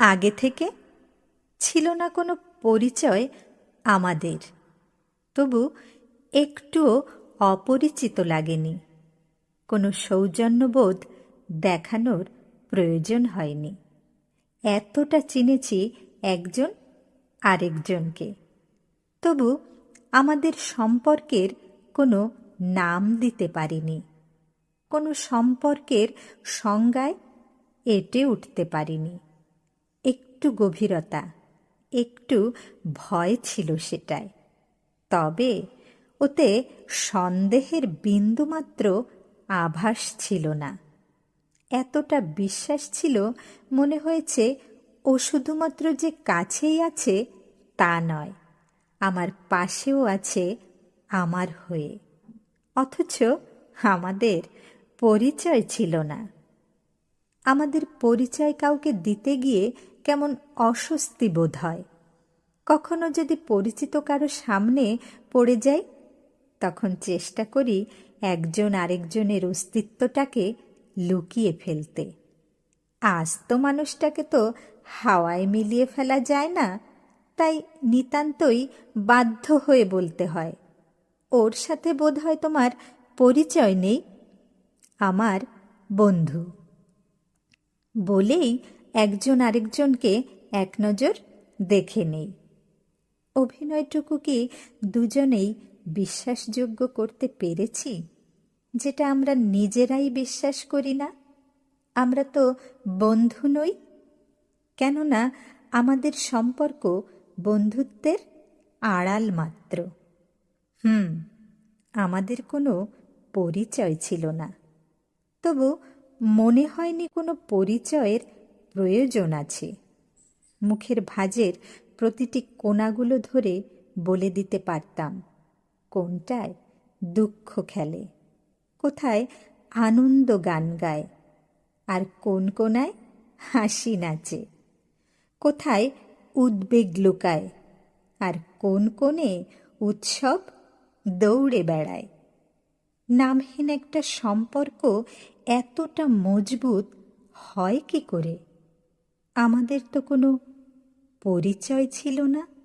আগে থেকে ছিল না কোনো পরিচয় আমাদের। তবু একটুও অপরিচিত লাগেনি। কোনো সৌজন্যবোধ দেখানোর প্রয়োজন হয়নি। এতটা চিনেছি একজন আরেকজনকে। তবু আমাদের সম্পর্কের কোনো নাম দিতে পারিনি। কোনো সম্পর্কের সংজ্ঞায় এটে উঠতে পারিনি। একটু গভীরতা, একটু ভয় ছিল সেটায় তবে ওতে সন্দেহের বিন্দুমাত্র আভাস ছিল না। এতটা বিশ্বাস ছিল মনে হয়েছে ও শুধুমাত্র যে কাছেই আছে তা নয়, আমার পাশেও আছে আমার হয়ে। অথচ আমাদের পরিচয় ছিল না। আমাদের পরিচয় কাউকে দিতে গিয়ে কেমন অস্বস্তি বোধ হয়। কখনো যদি পরিচিত কারও সামনে পড়ে যাই, তখন চেষ্টা করি একজন আরেকজনের অস্তিত্বটাকে লুকিয়ে ফেলতে। আস্ত মানুষটাকে তো হাওয়ায় মিলিয়ে ফেলা যায় না, তাই নিতান্তই বাধ্য হয়ে বলতে হয়, ওর সাথে বোধ হয় তোমার পরিচয় নেই, আমার বন্ধু। বলেই একজন আরেকজনকে এক নজর দেখে নেই। অভিনয়টুকু কি দুজনেই বিশ্বাসযোগ্য করতে পেরেছি? যেটা আমরা নিজেরাই বিশ্বাস করি না? আমরা তো বন্ধু নই। কেননা আমাদের সম্পর্ক বন্ধুত্বের আড়াল মাত্র। হুম, আমাদের কোনো পরিচয় ছিল না। তবু মনে হয়নি কোনো পরিচয়ের প্রয়োজন আছে। মুখের ভাজের প্রতিটি কোনাগুলো ধরে বলে দিতে পারতাম, কোনটায় দুঃখ খেলে, কোথায় আনন্দ গান গায়, আর কোন কোনায় হাসি নাচে, কোথায় উদ্বেগ লুকায়, আর কোন কোণে উৎসব দৌড়ে বেড়ায়। নামহীন একটা সম্পর্ক এতটা মজবুত হয় কি করে? আমাদের তো কোনো পরিচয় ছিল না।